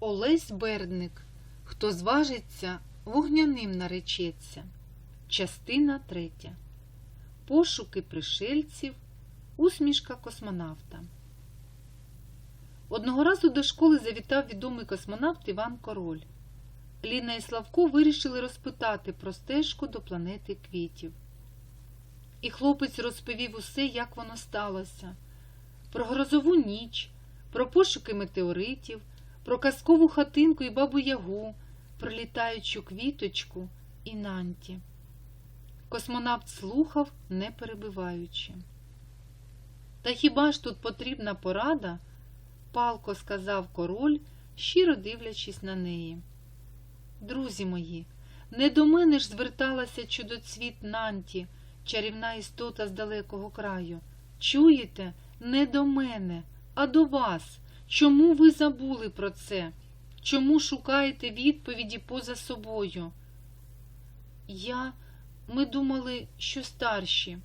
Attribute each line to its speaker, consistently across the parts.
Speaker 1: Олесь Бердник. Хто зважиться, вогняним наречеться. Частина третя. Пошуки пришельців. Усмішка космонавта. Одного разу до школи завітав відомий космонавт Іван Король. Ліна і Славко вирішили розпитати про стежку до планети квітів. І хлопець розповів усе, як воно сталося, про грозову ніч, про пошуки метеоритів, про казкову хатинку і бабу Ягу, про літаючу квіточку і Нанті. Космонавт слухав, не перебиваючи. Та хіба ж тут потрібна порада? палко сказав король, щиро дивлячись на неї. Друзі мої, не до мене ж зверталася чудоцвіт Нанті, чарівна істота з далекого краю. Чуєте, не до мене, а до вас. Чому ви забули про це? Чому шукаєте відповіді поза собою? Я, ми думали, що старші.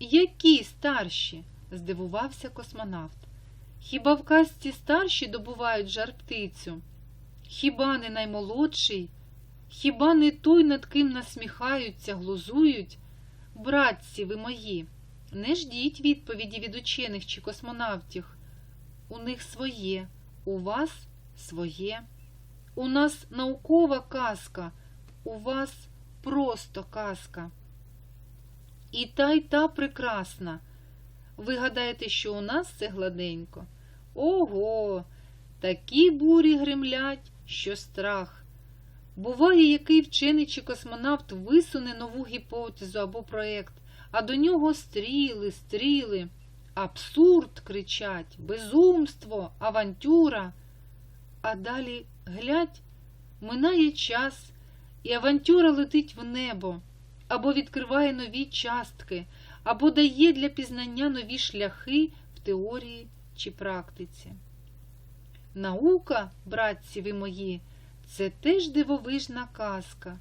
Speaker 1: Які старші? здивувався космонавт. Хіба в казці старші добувають жар птицю? Хіба не наймолодший? Хіба не той, над ким насміхаються, глузують? Братці ви мої, не ждіть відповіді від учених чи космонавтів. У них своє, у вас своє. У нас наукова казка, у вас просто казка. І та й та прекрасна. Ви гадаєте, що у нас це гладенько? Ого, такі бурі гремлять, що страх. Буває, який вчений чи космонавт висуне нову гіпотезу або проєкт, а до нього стріли, стріли, абсурд кричать, безумство, авантюра. А далі глядь, минає час, і авантюра летить в небо, або відкриває нові частки, або дає для пізнання нові шляхи в теорії чи практиці. Наука, братці ви мої, це теж дивовижна казка,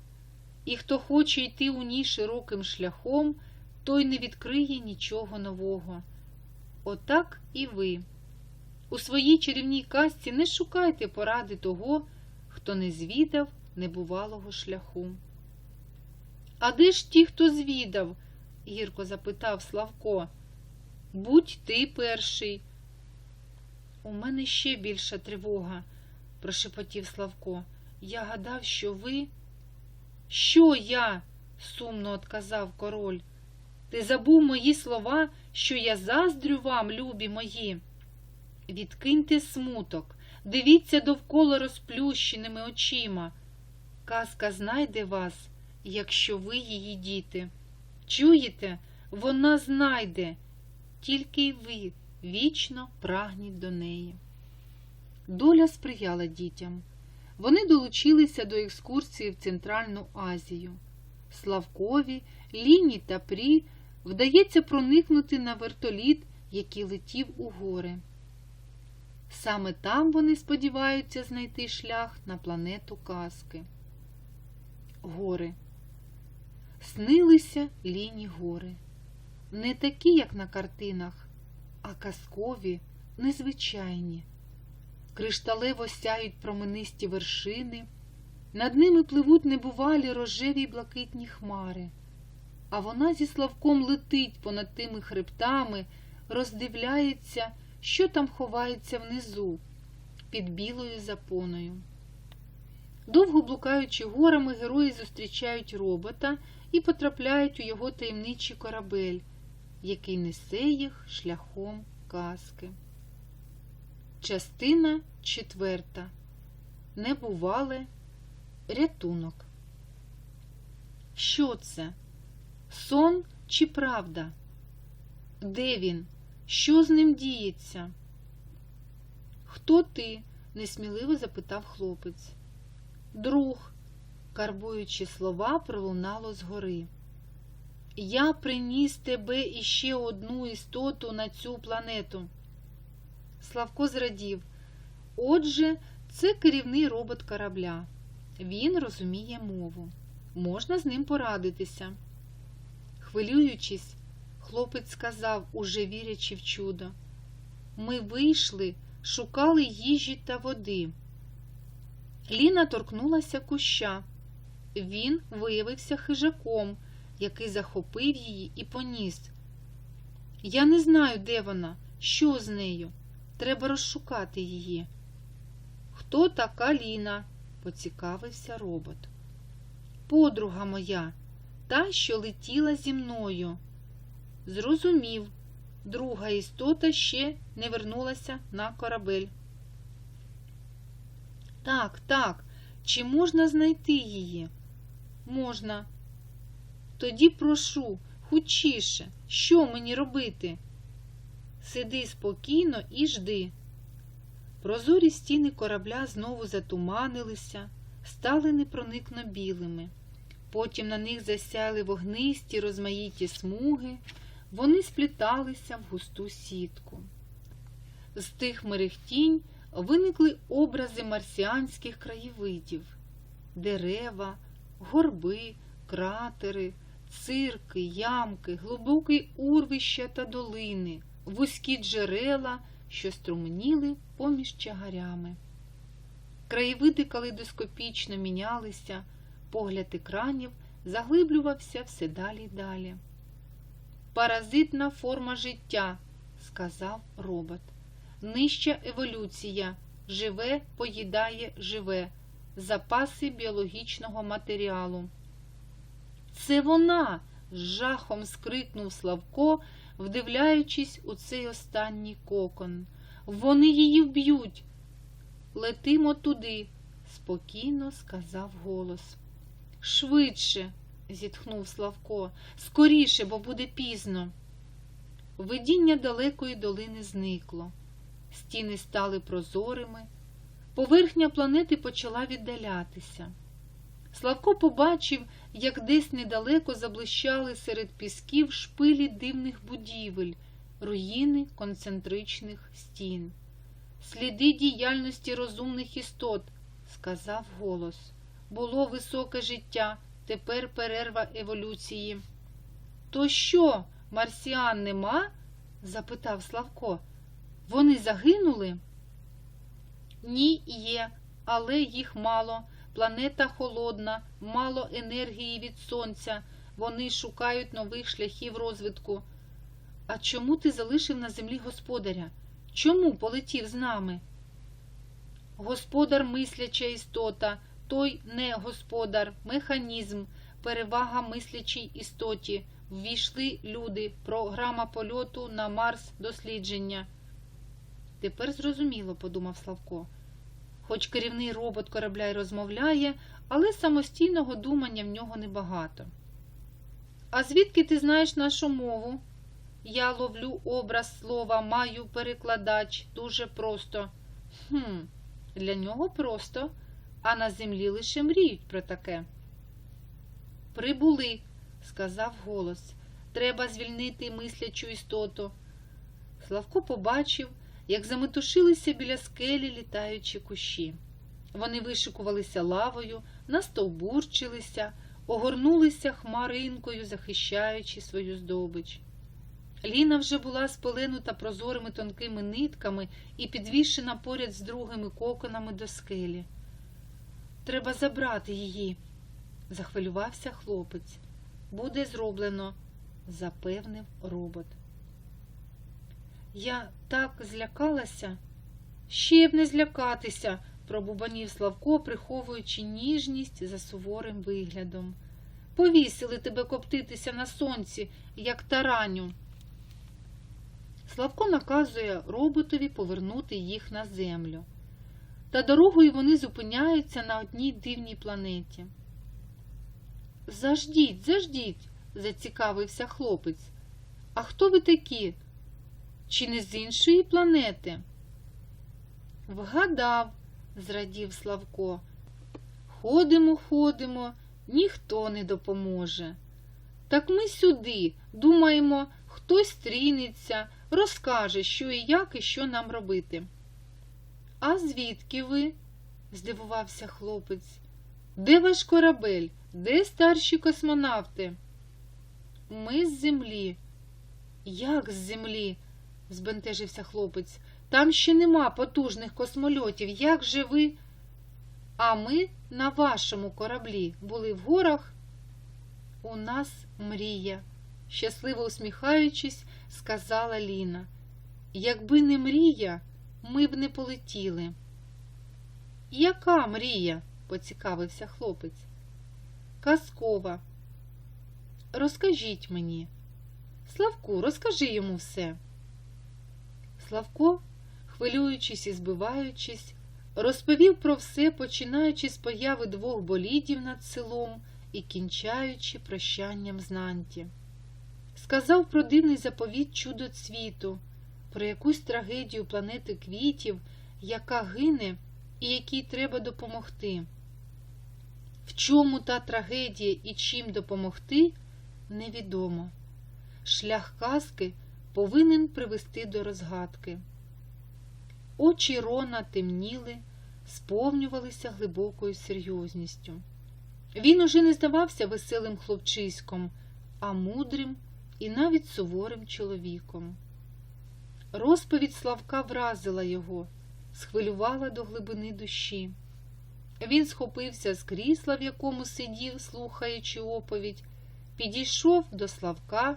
Speaker 1: і хто хоче йти у ній широким шляхом, той не відкриє нічого нового. Отак і ви. У своїй чарівній казці не шукайте поради того, хто не звідав небувалого шляху. А де ж ті, хто звідав? гірко запитав Славко. Будь ти перший. У мене ще більша тривога, прошепотів Славко. Я гадав, що ви. Що я? сумно отказав король. Ти забув мої слова, що я заздрю вам, любі мої. Відкиньте смуток, дивіться довкола розплющеними очима. Казка знайде вас, якщо ви її діти. Чуєте, вона знайде, тільки й ви вічно прагніть до неї. Доля сприяла дітям. Вони долучилися до екскурсії в Центральну Азію. Славкові, Ліні та Прі вдається проникнути на вертоліт, який летів у гори. Саме там вони сподіваються знайти шлях на планету казки. Гори. Снилися ліні гори. Не такі, як на картинах, а казкові, незвичайні. Кришталево сяють променисті вершини, над ними пливуть небувалі рожеві й блакитні хмари, а вона зі Славком летить понад тими хребтами, роздивляється, що там ховається внизу, під білою запоною. Довго блукаючи горами, герої зустрічають робота і потрапляють у його таємничий корабель, який несе їх шляхом казки. Частина четверта. Небувале рятунок. Що це? Сон чи правда? Де він? Що з ним діється? Хто ти? несміливо запитав хлопець. Друг, карбуючи слова, пролунало згори. Я приніс тебе іще одну істоту на цю планету. Славко зрадів. Отже, це керівний робот корабля. Він розуміє мову. Можна з ним порадитися. Хвилюючись, хлопець сказав, уже вірячи в чудо. Ми вийшли, шукали їжі та води. Ліна торкнулася куща. Він виявився хижаком, який захопив її і поніс. Я не знаю, де вона, що з нею. Треба розшукати її. Хто така Ліна? поцікавився робот. Подруга моя, та, що летіла зі мною. Зрозумів, друга істота ще не вернулася на корабель. Так, так, чи можна знайти її? Можна. Тоді прошу, хучіше, що мені робити? Сиди спокійно і жди. Прозорі стіни корабля знову затуманилися, стали непроникно білими. Потім на них засяяли вогнисті розмаїті смуги, вони спліталися в густу сітку. З тих мерехтінь виникли образи марсіанських краєвидів, дерева, горби, кратери, цирки, ямки, глибокі урвища та долини, вузькі джерела, що струменіли поміж чагарями. Краєвиди калейдоскопічно мінялися, погляд екранів заглиблювався все далі й далі. Паразитна форма життя, сказав робот. Нижча еволюція. Живе поїдає живе. Запаси біологічного матеріалу. Це вона. з жахом скрикнув Славко, вдивляючись у цей останній кокон. Вони її вб'ють. Летимо туди, спокійно сказав голос. Швидше, зітхнув Славко, скоріше, бо буде пізно. Видіння далекої долини зникло. Стіни стали прозорими, поверхня планети почала віддалятися. Славко побачив, як десь недалеко заблищали серед пісків шпилі дивних будівель, руїни концентричних стін. Сліди діяльності розумних істот, сказав голос. Було високе життя, тепер перерва еволюції. То що, марсіан нема? запитав Славко. Вони загинули? Ні, є, але їх мало. Планета холодна, мало енергії від сонця. Вони шукають нових шляхів розвитку. А чому ти залишив на землі господаря? Чому полетів з нами? Господар мисляча істота, той не господар, механізм, перевага мислячій істоті. Ввійшли люди, програма польоту на Марс дослідження. Тепер зрозуміло, подумав Славко. Хоч керівний робот корабля й розмовляє, але самостійного думання в нього небагато. А звідки ти знаєш нашу мову? Я ловлю образ слова, маю перекладач дуже просто. Хм, для нього просто, а на землі лише мріють про таке. Прибули, сказав голос. Треба звільнити мислячу істоту. Славко побачив, як заметушилися біля скелі літаючі кущі. Вони вишикувалися лавою, настовбурчилися, огорнулися хмаринкою, захищаючи свою здобич. Ліна вже була спеленута прозорими тонкими нитками і підвішена поряд з другими коконами до скелі. Треба забрати її, захвилювався хлопець. Буде зроблено, запевнив робот. Я так злякалася, ще б не злякатися, пробубанів Славко, приховуючи ніжність за суворим виглядом. Повісили тебе коптитися на сонці, як тараню. Славко наказує роботові повернути їх на землю. Та дорогою вони зупиняються на одній дивній планеті. Заждіть, заждіть, зацікавився хлопець. А хто ви такі? Чи не з іншої планети? Вгадав, зрадів Славко. Ходимо, ходимо, ніхто не допоможе. Так ми сюди, думаємо, хтось стрінеться, розкаже, що і як, і що нам робити. А звідки ви? здивувався хлопець. Де ваш корабель? Де старші космонавти? Ми з землі. Як з землі? збентежився хлопець. Там ще нема потужних космольотів. Як же ви? А ми на вашому кораблі були в горах. У нас мрія, щасливо усміхаючись, сказала Ліна. Якби не мрія, ми б не полетіли. Яка мрія? поцікавився хлопець. Казкова. Розкажіть мені. Славку, розкажи йому все. Славко, хвилюючись і збиваючись, розповів про все, починаючи з появи двох болідів над селом і кінчаючи прощанням з Нанті. Сказав про дивний заповіт чудо цвіту, про якусь трагедію планети квітів, яка гине і якій треба допомогти. В чому та трагедія і чим допомогти, невідомо. Шлях казки повинен привести до розгадки. Очі Рона темніли, сповнювалися глибокою серйозністю. Він уже не здавався веселим хлопчиськом, а мудрим і навіть суворим чоловіком. Розповідь Славка вразила його, схвилювала до глибини душі. Він схопився з крісла, в якому сидів, слухаючи оповідь, підійшов до Славка,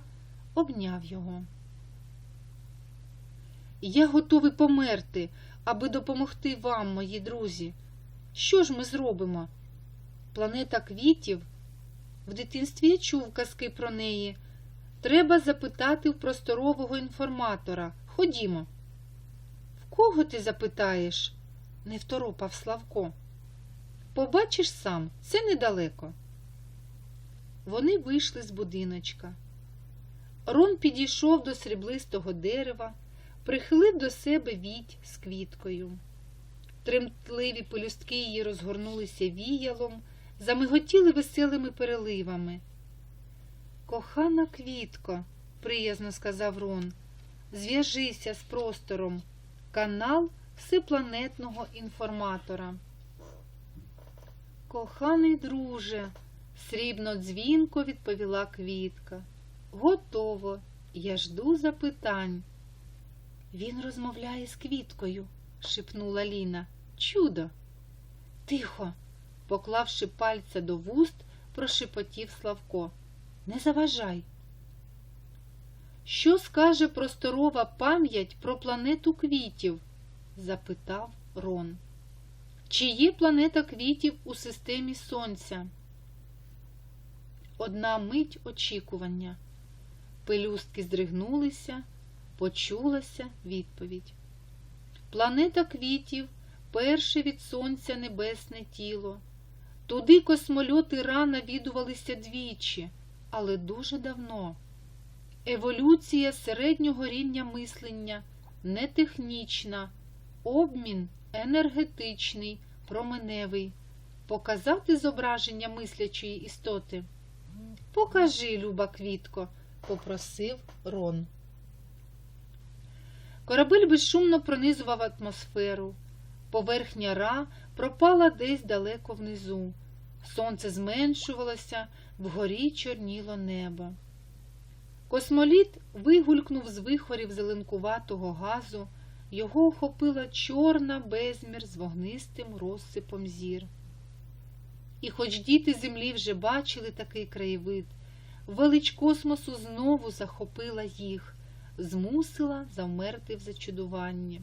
Speaker 1: обняв його. Я готовий померти, аби допомогти вам, мої друзі. Що ж ми зробимо? Планета квітів. В дитинстві я чув казки про неї. Треба запитати в просторового інформатора. Ходімо. В кого ти запитаєш? не второпав Славко. Побачиш сам, це недалеко. Вони вийшли з будиночка. Рон підійшов до сріблистого дерева, прихилив до себе віть з квіткою. Тремтливі пелюстки її розгорнулися віялом, замиготіли веселими переливами. Кохана квітко, приязно сказав Рон, зв'яжися з простором, канал всепланетного інформатора. Коханий друже, срібно дзвінко відповіла квітка. Готово, я жду запитань. Він розмовляє з квіткою, шепнула Ліна. Чудо. Тихо, поклавши пальця до вуст, прошепотів Славко. Не заважай. Що скаже просторова пам'ять про планету квітів? запитав Рон. Чи є планета квітів у системі Сонця? Одна мить очікування. Пелюстки здригнулися, почулася відповідь. Планета квітів перше від сонця небесне тіло. Туди космольоти рано відувалися двічі, але дуже давно. Еволюція середнього рівня мислення не технічна, обмін енергетичний, променевий. Показати зображення мислячої істоти. Покажи, люба квітко, попросив Рон. Корабель безшумно пронизував атмосферу. Поверхня ра пропала десь далеко внизу. Сонце зменшувалося, вгорі чорніло небо. Космоліт вигулькнув з вихорів зеленкуватого газу, його охопила чорна безмір з вогнистим розсипом зір. І хоч діти землі вже бачили такий краєвид, велич космосу знову захопила їх, змусила завмерти в зачудуванні.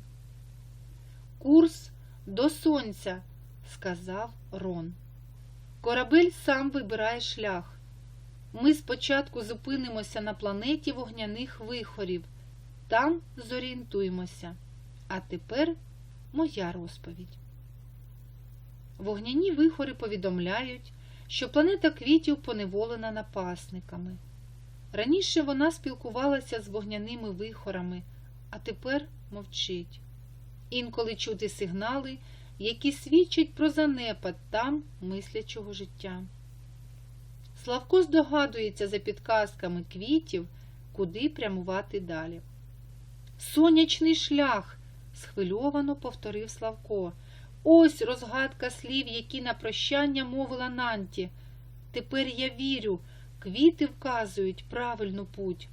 Speaker 1: Курс до сонця, сказав Рон. Корабель сам вибирає шлях. Ми спочатку зупинимося на планеті вогняних вихорів, там зорієнтуємося. А тепер моя розповідь. Вогняні вихори повідомляють, що планета квітів поневолена напасниками. Раніше вона спілкувалася з вогняними вихорами, а тепер мовчить. Інколи чути сигнали, які свідчать про занепад там мислячого життя. Славко здогадується за підказками квітів, куди прямувати далі. Сонячний шлях, схвильовано повторив Славко. Ось розгадка слів, які на прощання мовила Нанті. Тепер я вірю, квіти вказують правильну путь.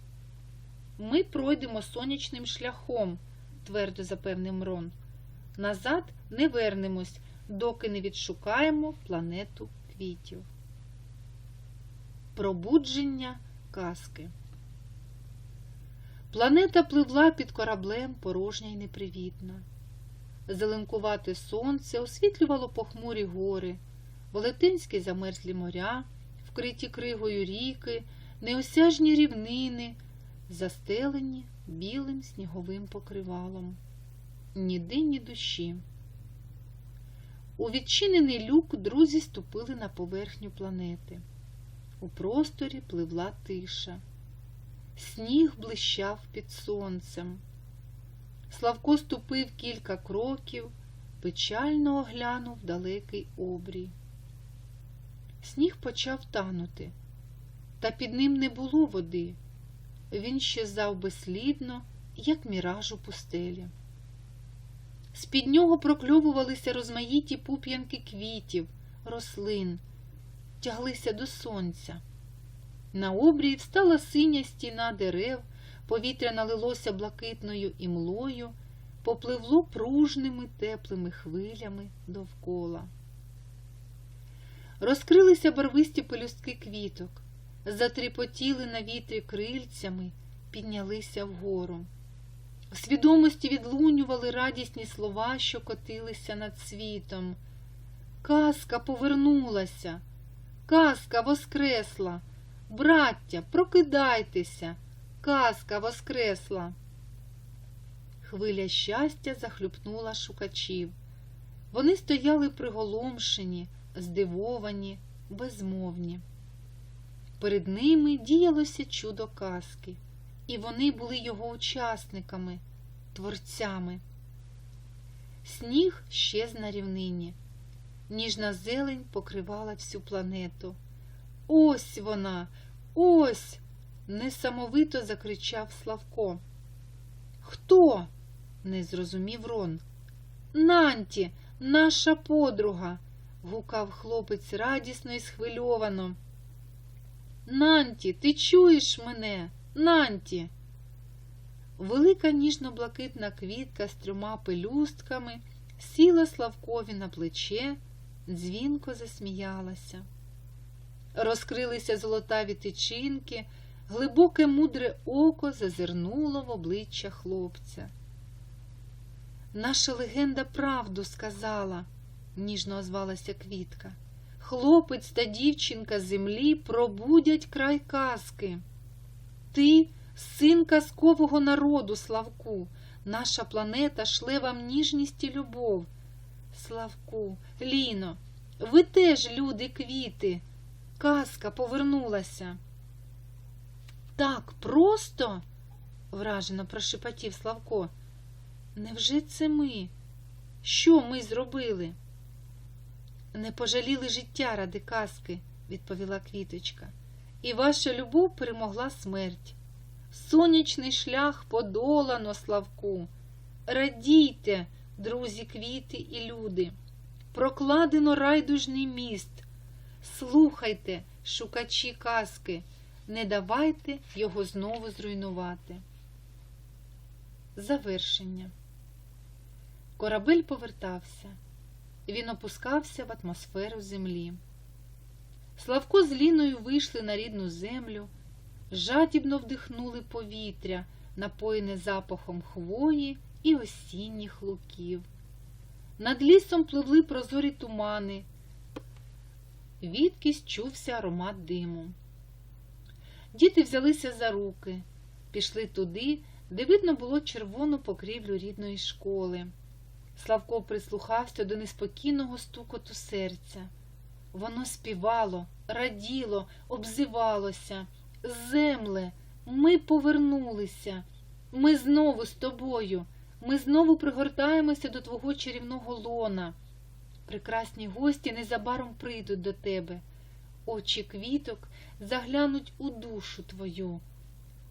Speaker 1: Ми пройдемо сонячним шляхом, твердо запевнив Рон. Назад не вернемось, доки не відшукаємо планету квітів. Пробудження казки. Планета пливла під кораблем порожня й непривітна. Зеленкувате сонце освітлювало похмурі гори, велетенські замерзлі моря, вкриті кригою ріки, неосяжні рівнини, застелені білим сніговим покривалом. Ніде ні душі. У відчинений люк друзі ступили на поверхню планети. У просторі пливла тиша. Сніг блищав під сонцем. Славко ступив кілька кроків, печально оглянув далекий обрій. Сніг почав танути, та під ним не було води. Він щезав безслідно, як міраж у пустелі. З-під нього прокльовувалися розмаїті пуп'янки квітів, рослин, тяглися до сонця. На обрії встала синя стіна дерев, повітря налилося блакитною імлою, попливло пружними теплими хвилями довкола. Розкрилися барвисті пелюстки квіток, затріпотіли на вітрі крильцями, піднялися вгору. У свідомості відлунювали радісні слова, що котилися над світом. Казка повернулася, казка воскресла. Браття, прокидайтеся, казка воскресла. Хвиля щастя захлюпнула шукачів. Вони стояли приголомшені, здивовані, безмовні. Перед ними діялося чудо казки, і вони були його учасниками, творцями. Сніг щез на рівнині, ніжна зелень покривала всю планету. Ось вона, ось. несамовито закричав Славко. Хто? не зрозумів Рон. Нанті, наша подруга, гукав хлопець радісно і схвильовано. Нанті, ти чуєш мене? Нанті. Велика ніжно-блакитна квітка з трьома пелюстками сіла Славкові на плече, дзвінко засміялася розкрилися золотаві тичинки, глибоке мудре око зазирнуло в обличчя хлопця. Наша легенда правду сказала, ніжно озвалася квітка. Хлопець та дівчинка землі пробудять край казки. Ти, син казкового народу, Славку, наша планета шле вам ніжність і любов. Славку, Ліно, ви теж люди квіти. Казка повернулася. Так просто? вражено прошепотів Славко. Невже це ми? Що ми зробили? Не пожаліли життя ради казки, відповіла квіточка, і ваша любов перемогла смерть. Сонячний шлях подолано, Славку. Радійте, друзі, квіти і люди. Прокладено райдужний міст. Слухайте, шукачі казки, не давайте його знову зруйнувати. Завершення. Корабель повертався. Він опускався в атмосферу землі. Славко з Ліною вийшли на рідну землю, жадібно вдихнули повітря, напоєне запахом хвої і осінніх луків. Над лісом пливли прозорі тумани відкись чувся аромат диму. Діти взялися за руки, пішли туди, де видно було червону покрівлю рідної школи. Славко прислухався до неспокійного стукоту серця. Воно співало, раділо, обзивалося. Земле, ми повернулися. Ми знову з тобою. Ми знову пригортаємося до твого чарівного лона. Прекрасні гості незабаром прийдуть до тебе. Очі квіток заглянуть у душу твою.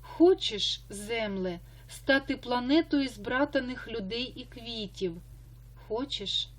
Speaker 1: Хочеш, земле, стати планетою збратаних людей і квітів? Хочеш